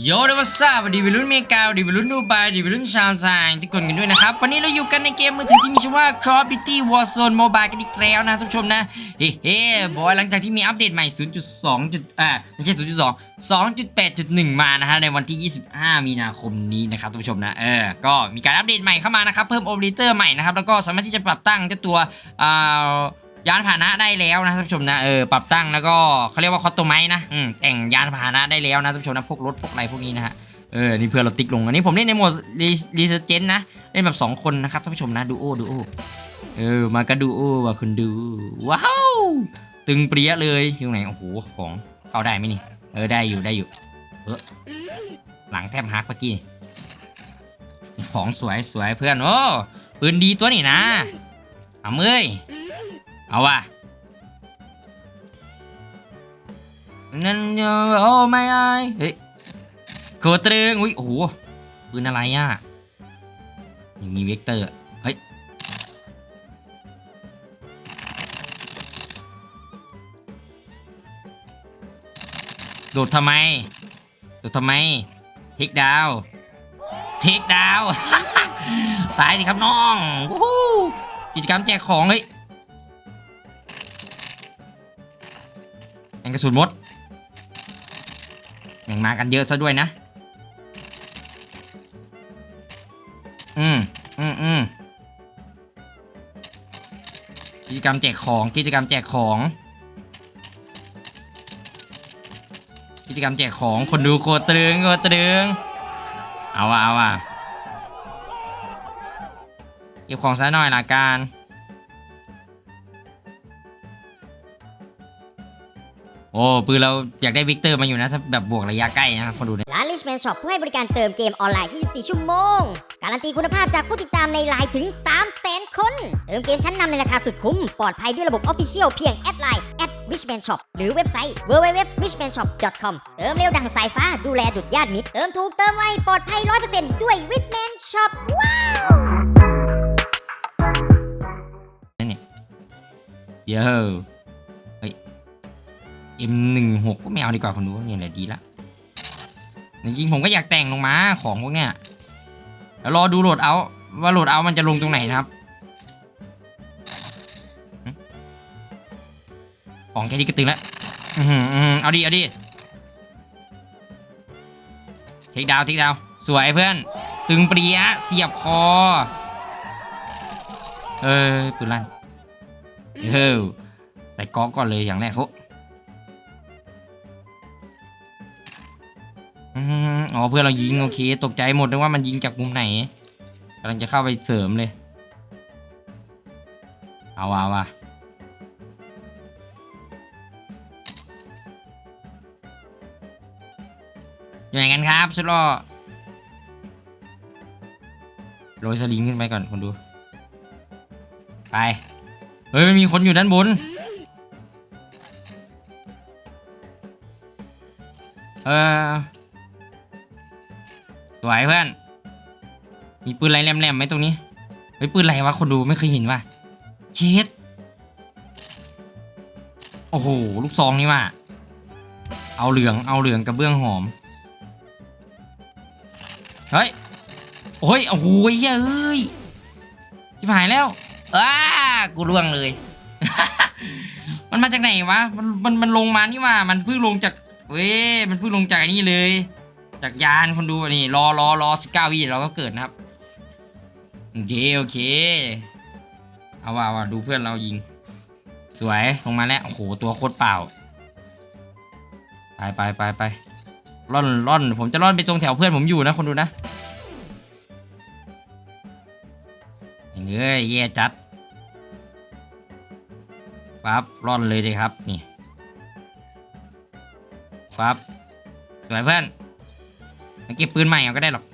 โยเดวัสซาสวัสดีวัยรุ่นเมกาสวัสดีวัยรุ่นดูไบดีวัยรุ่นชาวไทยทุกคนกันด้วยนะครับ วันนี้เราอยู่กันในเกมมือถือที่มีชื่อว่า Call of Duty Warzone Mobile กันอีกแล้วนะท่านผู้ชมนะ เฮ้เฮ้บอยหลังจากที่มีอัปเดตใหม่ 0.2จุดอ่าไม่ใช่ 0.2 2.8.1 มานะฮะในวันที่ 25 มีนาคมนี้นะครับท่านผู้ชมนะเออก็มีการอัปเดตใหม่เข้ามานะครับ เพิ่มโอเปอเรเตอร์ใหม่นะครับ แล้วก็สามารถที่จะปรับตั้งเจ้าตัวอ่า ยานพาหนะได้แล้วนะท่านผู้ชมนะเออปรับตั้งแล้วก็เขาเรียกว่าคอตโตไมนะอืมแต่งยานพาหนะได้แล้วนะท่านผู้ชมนะพวกรถพวกอะไรพวกนี้นะฮะเออนี่เพื่อนเราติ๊กลงอันนี้ผมเล่นในโหมดรีเซเจนนะเล่นแบบ 2 คนนะครับท่านผู้ชมนะดูโอดูโอเออมาก็ดูโอว่ะคุณดูว้าวตึงเปรี้ยเลยอยู่ไหนโอ้โหของเข้าได้ไหมนี่เออได้อยู่ได้อยู่เออหลังแทบหักเมื่อกี้ของสวยสวยเพื่อนโอ้ปืนดีตัวนี่นะเอาเอ้ย เอาว่ะนั่นโอ้ไม่ไอเฮ้ยโคตรึงอุ้ยโอ้โหปืนอะไรอะยังมีเวกเตอร์เฮ้ยโดดทำไมโดดทำไมเทคดาวเทคดาวตายสิครับน้องกิจกรรมแจกของเฮ้ย แมงกระสุนมดแม่งมากันเยอะซะด้วยนะ อืมอืมอืมกิจกรรมแจกของกิจกรรมแจกของ กิจกรรมแจกของคนดูโคตรึงโคตรึงเอาว่ะเอาว่ะเก็บของซะหน่อยละกัน อ้ปืนเราอยากได้วิกเตอร์มาอยู่นะถ้าแบบบวกระยะใกล้นะครับคนดูเนี่ยร้าน Richman Shop ผู้ให้บริการเติมเกมออนไลน์ 24 ชั่วโมง การันตีคุณภาพจากผู้ติดตามในไลน์ถึง 300,000 คน เติมเกมชั้นนำในราคาสุดคุ้ม ปลอดภัยด้วยระบบ Official เพียงแอดไลน์ @richman shop หรือเว็บไซต์ www.richmanshop.com เติมเร็วดังสายฟ้าดูแลดุดญาติมิตรเติมถูกเติมไวปลอดภัย 100%ด้วย Richman Shop ว้าวเยอะเฮ้ย M16 ก็ไม่เอาดีกว่าคนดูเนี่ยแหละดีละจริงๆผมก็อยากแต่งลงมาของพวกเนี้ยแล้วรอดูโหลดเอา ว่าโหลดเอามันจะลงตรงไหนนะครับ ของแค่นี้ก็ตึงแล้วอื้ออเอาดิเอาดิเทคดาวเทคดาวสวยเพื่อน ตึงเปรี้ยเสียบคอ เออปืนลั่นเฮ้ยใส่กอกก่อนเลยอย่างแรกเขา อืมอ๋อเพื่อนเรายิงโอเค ตกใจหมดนึกว่ามันยิงจากมุมไหนกำลังจะเข้าไปเสริมเลย เอาว่ะเอาว่ะอยู่ไหนกันครับสุดหล่อโรยสลิงขึ้นไปก่อนคนดู ไป เฮ้ยมันมีคนอยู่ด้านบน เออ สวยเพื่อน มีปืนอะไรแหลมๆไหมตรงนี้เฮ้ยปืนอะไรวะคนดูไม่เคยเห็นว่ะเช็ดโอ้โหลูกซองนี่ว่ะเอาเหลืองเอาเหลืองกับเบื้องหอมเฮ้ยโอ้ยโอ้โหเฮ้ยเอ้ยชิบหายแล้วอ้ากูร่วงเลย มันมาจากไหนวะมันมันมันลงมานี่ว่ามันเพิ่งลงจากเว้ยมันเพิ่งลงจากนี่เลย จากยานคนดูนี่รอรอรอสิบเก้าวิเราก็เกิดนะครับโอเคโอเค เอาว่าว่าดูเพื่อนเรายิง สวยลงมาแล้วโอ้โหตัวโคตรเปล่า ไปไปไปไปร่อนร่อนผมจะร่อนไปตรงแถวเพื่อนผมอยู่นะคนดูนะเอ้ยแย่จัดปั๊บร่อนเลยเลยครับนี่ปั๊บสวยเพื่อน เก็บปืนใหม่เอาก็ได้หรอก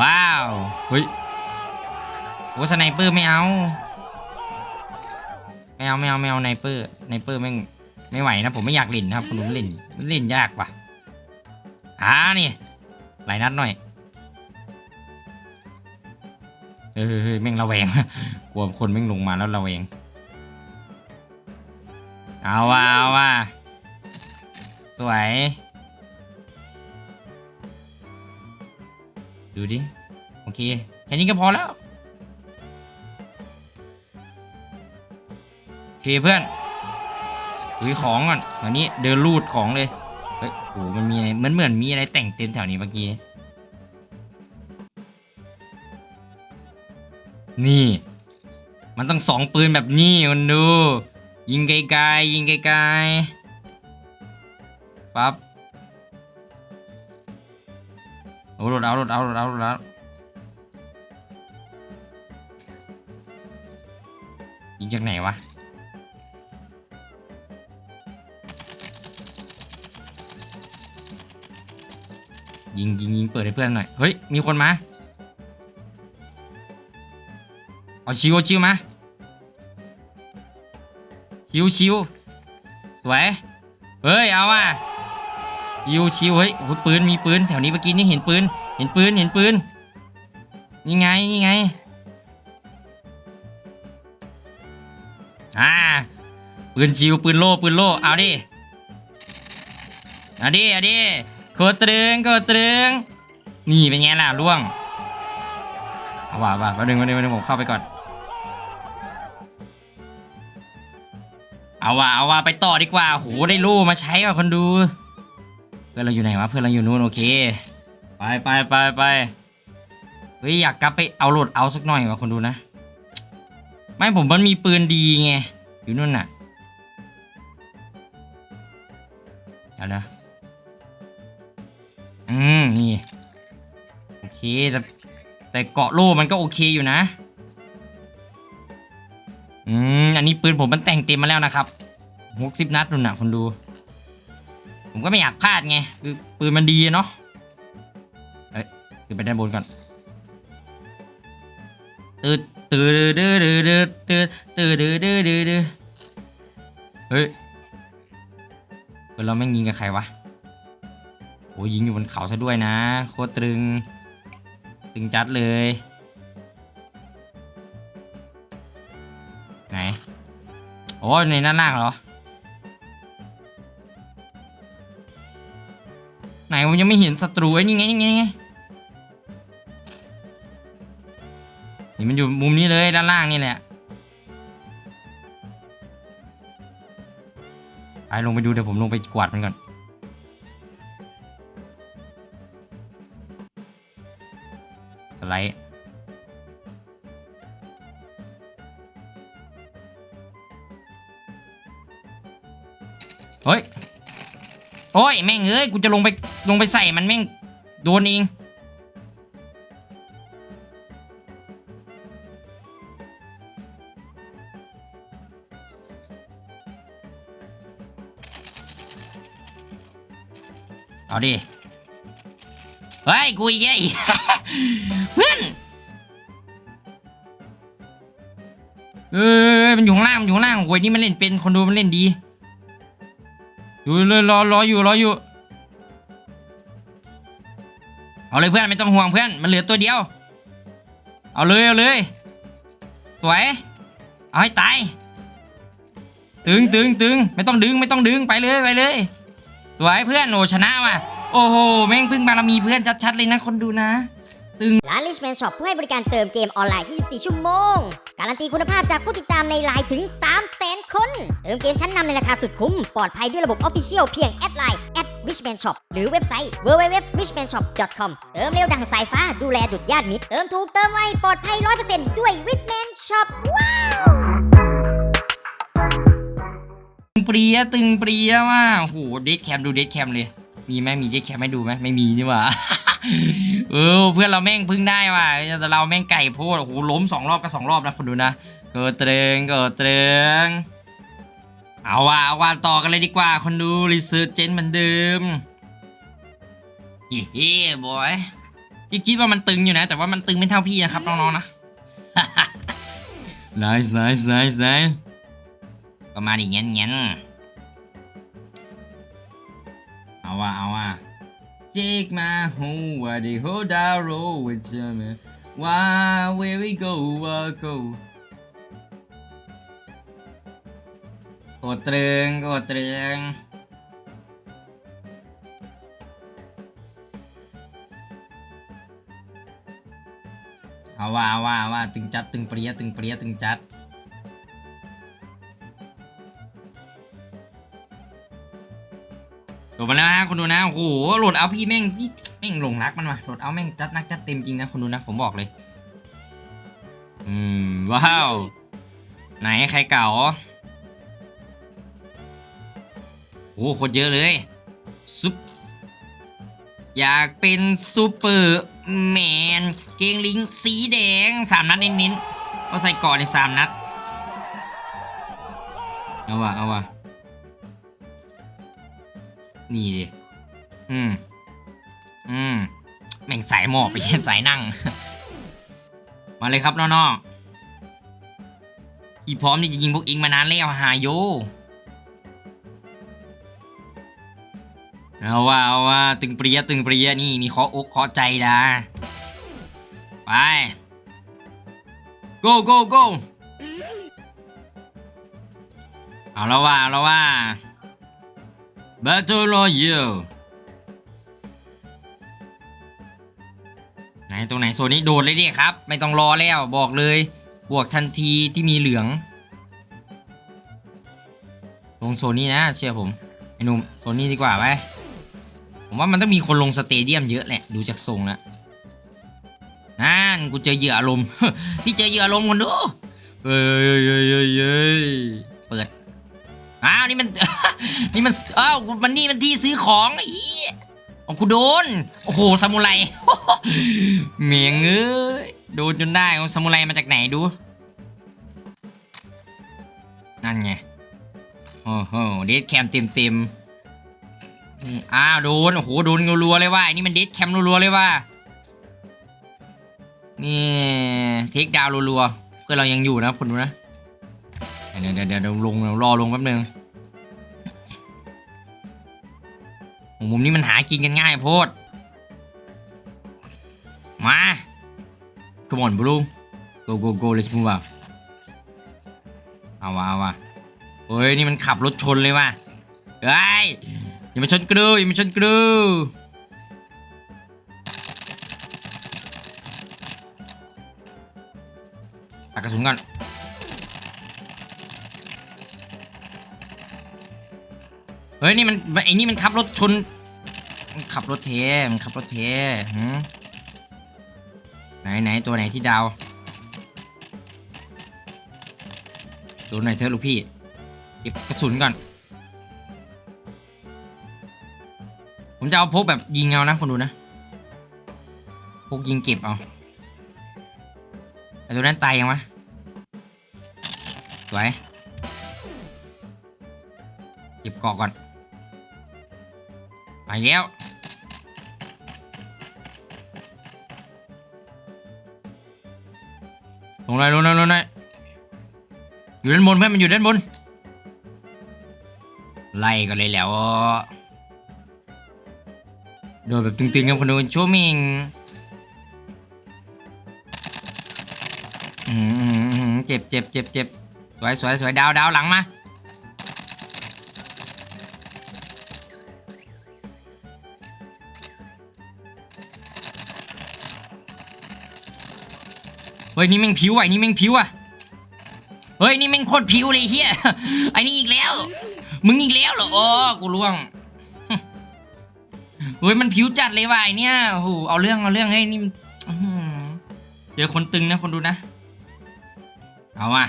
ว้าวเฮ้ยโอ้สไนเปอร์ไม่เอาไม่เอาไม่เอาไม่เอาไนเปอร์ไนเปอร์แม่งไม่ไหวนะผมไม่อยากเล่นนะครับคุณลุงเล่นเล่นยากว่ะอ่านี่หลายนัดหน่อยเฮ้ยเฮ้ยเฮ้ยแม่งระแวงกลัวคนแม่งลงมาแล้วระแวงเอาว่ะเอาว่ะสวย ดูดิ โอเค แค่นี้ก็พอแล้ว โอเคเพื่อนดูของก่อนอันนี้เดินรูดของเลย เฮ้ยโหมันมีอะไรเหมือนเหมือนมีอะไรแต่งเต็มแถวนี้เมื่อกี้ นี่ มันต้องสองปืนแบบนี้คนดู ยิงไกลๆยิงไกลๆปั๊บ เอารถเอารถเอารถเอารถเอายิงจากไหนวะยิงยิงยิงเปิดให้เพื่อนหน่อย เฮ้ย มีคนมา เอาชิวเอาชิวมา ชิวชิวสวย เฮ้ย เอาอะ ชิวชิวเฮ้ยโอ้โหปืนมีปืนแถวนี้เมื่อกี้นี่เห็นปืน เห็นปืนเห็นปืนนี่ไงนี่ไงอ่าปืนชิวปืนโล่ปืนโล่เอาดิเอาดิเอาดิโคตรึงโคตรึงนี่เป็นไงล่ะล่วงเอาว่าว่ามาดึงมาดึงมาดึงผมเข้าไปก่อนเอาว่าเอาว่าไปต่อดีกว่าโหได้ลูมาใช้ว่ะคนดู อนเราอยู่ไหนวะเพื่อนเราอยู่นู้นโอเค ไปไปไปไปเฮ้ยอยากกลับไปเอาโหลดเอาสักหน่อยวะคนดูนะ ไม่ผมมันมีปืนดีไงอยู่นู่นน่ะเอานะอืมนี่โอเคแต่แต่เกาะโล่มันก็โอเคอยู่นะอืมอันนี้ปืนผมมันแต่งเต็มมาแล้วนะครับหกสิบนัดนุ่นน่ะคนดู ผมก็ไม่อยากพลาดไง คือปืนมันดีเนาะเอ้ยขึ้นไปด้านบนก่อนตืดตืดดื้อดื้อดื้อตืดตืดดืดื้อดื้อดื้อเฮ้ยเฮ้ยเราแม่ยิงกับใครวะโอ้ยยิงอยู่บนเขาซะด้วยนะ โคตรตรึง ตึงจัดเลย ไหน โอ้ในด้านล่างเหรอ ไหนผมยังไม่เห็นศัตรูไอ้นี่ไงนี่ไงนี่ไงนี่มันอยู่มุมนี้เลยด้านล่างนี่แหละไปลงไปดูเดี๋ยวผมลงไปกวาดมันก่อนสไลด์เฮ้ย โอ้ยแม่งเอ้ยกูจะลงไปลงไปใส่มันแม่งโดนเองเอาดิ เฮ้ย กูอีกแล้วอีกเพื่อนเออมันอยู่ข้างล่าง มันอยู่ข้างล่างโว้ยนี่มันเล่นเป็น คนดูมันเล่นดี อยู่เลยรอรออยู่รออยู่เอาเลยเพื่อนไม่ต้องห่วงเพื่อนมันเหลือตัวเดียว เอาเลยเอาเลยสวยเอาให้ตายตึงตึงตึงไม่ต้องดึงไม่ต้องดึงไปเลยไปเลยสวยเพื่อนโอ้ชนะว่ะโอ้โหแม่งพึ่งบารมีเพื่อนชัดๆเลยนะคนดูนะ ร้าน Richman Shop ผู้ให้บริการเติมเกมออนไลน์ 24 ชั่วโมง การันตีคุณภาพจากผู้ติดตามในไลน์ถึง 300,000 คน เติมเกมชั้นนำในราคาสุดคุ้ม ปลอดภัยด้วยระบบ Official เพียงแอดไลน์ @richman shop หรือเว็บไซต์ www.richmanshop.com เติมเร็วดังสายฟ้าดูแลดุดญาติมิตร เติมถูกเติมไวปลอดภัย 100%ด้วย Richman Shop ว้าวตึงเปรียตึงเปรียว่าโอ้โหเดทแคมดูเดทแคมเลย มีไหมมีเดทแคมให้ดูไหมไม่มีนี่หว่า เออเพื่อนเราแม่งพึ่งได้ว่ะแต่เราแม่งไก่โพดโอ้โหล้มสองรอบก็สองรอบนะคนดูนะเกิดเตรงเกิดเตรงเอาว่ะเอาว่ะต่อกันเลยดีกว่า คนดูรีเสิร์ชเจนเหมือนเดิมเฮ้ยบอยพี่คิดว่ามันตึงอยู่นะ แต่ว่ามันตึงไม่เท่าพี่นะครับน้องๆนะ nice nice nice nice ก็มาดิเงี้ยเงี้ยเอาว่ะเอาว่ะ Take my home where the whole down road with German Why where we go I go กดตรึงกดตรึงเอาว่าเอาว่าเอาว่าตึงจัดตึงเปรี้ยตึงเปรี้ยตึงจัด มาแล้วฮะคุณดูนะโอ้โหโหลดเอาพี่แม่งนี่แม่งหลงรักมันว่ะโหลดเอาแม่งจัดนักจัดเต็มจริงนะคุณดูนะผมบอกเลย อืมว้าว ไหนใครเก่าโอ้โหคตรเยอะเลยซุปอยากเป็นซูเปอร์แมนเกงลิงสีแดงสามนัดเน้นๆเอาใส่ก่อนในสามนัดเอาว่ะเอาว่ะ นี่ดิอืม อืม แม่งสายหมอบไปเย็นสายนั่ง มาเลยครับน้องๆอีพร้อมที่จะยิงพวกอิงมานานแล้วหาโยเอาว่าเอาว่าตึงเปรียตึงเปรียนี่มีเคาะอกเคาะใจนะไป go go go เอาแล้วว่าเอาแล้วว่า battle royale ไหนตรงไหนโซนนี้โดดเลยดิครับ ไม่ต้องรอแล้วบอกเลย บวกทันทีที่มีเหลือง ลงโซนนี้นะ เชื่อผม ไอ้หนุ่มโซนนี้ดีกว่าไหมผมว่ามันต้องมีคนลงสเตเดียมเยอะแหละ ดูจากทรงแล้วนั่นกูเจอเหยื่ออารมณ์พี่เจอเหยื่ออารมณ์คนดูเฮ้ยเฮ้ยเฮ้ยเฮ้ยเปิดอ้าวนี่มัน นี่มันอ้าวมันนี่มันที่ซื้อของอีของกูโดน โอ้โหซามูไรเมียงเอ้ยโดนจนได้เอาซามูไรมาจากไหนดู นั่นไง โอ้โหเดทแคมเต็มเต็มอ้าวโดน โอ้โหโดนรัวๆเลยว่านี่มันเดทแคมรัวๆเลยว่านี่เทคดาวรัวๆเพื่อนเรายังอยู่นะคุณดูนะ เดี๋ยวเดี๋ยวเดี๋ยวลงเดี๋ยวรอลงแป๊บนึง มุมนี้มันหากินกันง่ายโพด มา come on bro go go go let's move out เอาวะเอาวะเฮ้ยนี่มันขับรถชนเลยว่ะเฮ้ยอย่ามาชนกรูอย่ามาชนกรูตักกระสุนก่อนเฮ้ยนี่มันไอ้นี่มันขับรถชน ขับรถเทมขับรถเทหืไหนไหนตัวไหนที่ดาวดูหน่อยเถอะลูกพี่เก็บกระสุนก่อน ผมจะเอาพกแบบยิงเอานะคนดูนะพกยิงเก็บเอาไอ้ตัวนั้นตายยังวะสวยเก็บเกาะก่อนไปแล้ว ลงเลยลงเลยลงเลยอยู่ด้านบนเพื่อนมันอยู่ด้านบน ไล่กันเลยแล้ว โดนแบบตึงๆกับคนดูชั่วมิงเจ็บเจ็บเจ็บเจ็บสวยสวยสวยดาวดาวหลังมา ฮ้ยนี่แม่งผิวอะนี่แม่งผิวอะเฮ้ยนี่แม่งโคตรผิวเลยเฮียไอ้นี่อีกแล้ว มึงอีกแล้วเหรออ๋อกูล่วงเฮ้ยมันผิวจัดเลยว่ะไอเนี่ยโอ้โหเอาเรื่องเอาเรื่องเฮ้ยนี่มเจอคนตึงนะคนดูนะ เอาว่ะ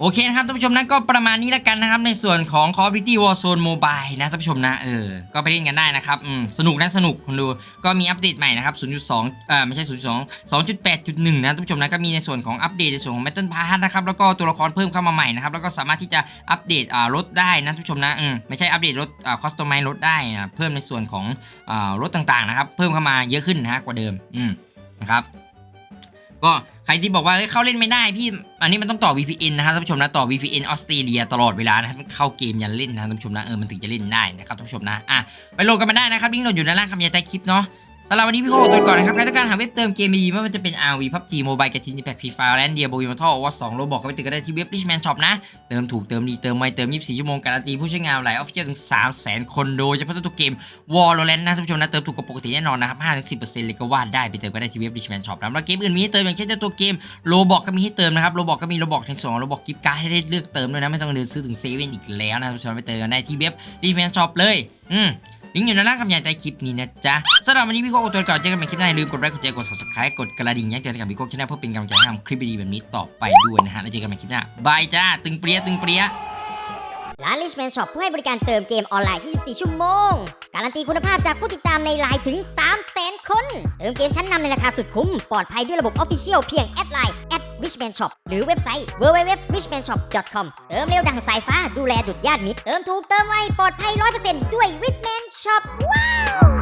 โอเคนะครับท่านผู้ชมนะก็ประมาณนี้แล้วกันนะครับในส่วนของ Call of Duty Warzone Mobile นะท่านผู้ชมนะเออก็ไปเล่นกันได้นะครับอืมสนุกนะสนุกคนดูก็มีอัปเดตใหม่นะครับ 0.2เอ่อไม่ใช่ 0.2 2.8.1 นะท่านผู้ชมนะก็มีในส่วนของอัปเดตในส่วนของ Metal Pass นะครับแล้วก็ตัวละครเพิ่มเข้ามาใหม่นะครับแล้วก็สามารถที่จะอัปเดตอ่ารถได้นะท่านผู้ชมนะอืมไม่ใช่อัปเดตรถอ่าคอสตอมไมรถได้นะเพิ่มในส่วนของอ่ารถต่างๆนะครับเพิ่มเข้ามาเยอะขึ้นนะฮะกว่าเดิมอืมนะครับ ก็ใครที่บอกว่าเข้าเล่นไม่ได้พี่ อันนี้มันต้องต่อ VPN นะครับท่านผู้ชมนะต่อ VPN ออสเตรเลียตลอดเวลานะครับเข้าเกมยันเล่นนะท่านผู้ชมนะเออมันถึงจะเล่นได้นะครับท่านผู้ชมนะอะไปโหลดกันมาได้นะครับลิงก์โหลดอยู่ด้านล่างคำยายใต้คลิปเนาะ สสำหรับวันนี้พี่โคตัวก่อนนะครับ ใครต้องการหาเว็บเติมเกมดีไม่ว่าจะเป็น RV PUBG Mobile กระทิงแพ็กพีฟาแลนเดียโบวิมทอวอสสองโรบอกก็ไปติดก็ได้ที่เว็บ Richman Shop นะ เติมถูกเติมดีเติมไวเติม 24 ชั่วโมงการันตีผู้ใช้งานหลายออฟฟิเชียลถึง 300,000 คนโดยเฉพาะตัวเกม Valorant นะท่านผู้ชมนะเติมถูกกว่าปกติแน่นอนนะครับ5-10%เลยก็ว่าได้ไปเติมก็ได้ที่เว็บ Richman Shop นะแล้วเกมอื่นมีให้เติมอย่างเช่นตัวเกมโลบอกก็มีให้เติมนะครับโลบอกก็มีโลบอกทั้งสองโลบอกกิฟต์การ์ดให้ได้เลือกเติมด้วยนะไม่ต้องเดินซื้อถึงเซเว่นอีกแล้วนะท่านผู้ชมไปเติมกันได้ที่เว็บ Richman Shop เลยอืม ลิงก์อยู่ในล่างคำยายใต้คลิปนี้นะจ๊ะสำหรับวันนี้พี่โก้ตัวก่อนเจอกันใหม่คลิปหน้าอย่าลืมกดไลค์กดแชร์กด subscribe กดกระดิ่งแจ้งเตือนกับพี่โก้ชแนลเพื่อเป็นกำลังใจให้ทำคลิปดีๆแบบนี้ต่อไปด้วยนะฮะแล้วเจอกันใหม่คลิปหน้าบายจ้าตึงเปรี้ยตึงเปรี้ย ร้าน Richman Shop ผู้ให้บริการเติมเกมออนไลน์ 24 ชั่วโมง การันตีคุณภาพจากผู้ติดตามในไลน์ถึง 300,000 คน เติมเกมชั้นนำในราคาสุดคุ้ม ปลอดภัยด้วยระบบ Official เพียงแอดไลน์ @richman shop หรือเว็บไซต์ www.richmanshop.com เติมเร็วดังสายฟ้าดูแลดุดญาติมิตร เติมถูกเติมไวปลอดภัย 100%ด้วย Richman Shop ว้าว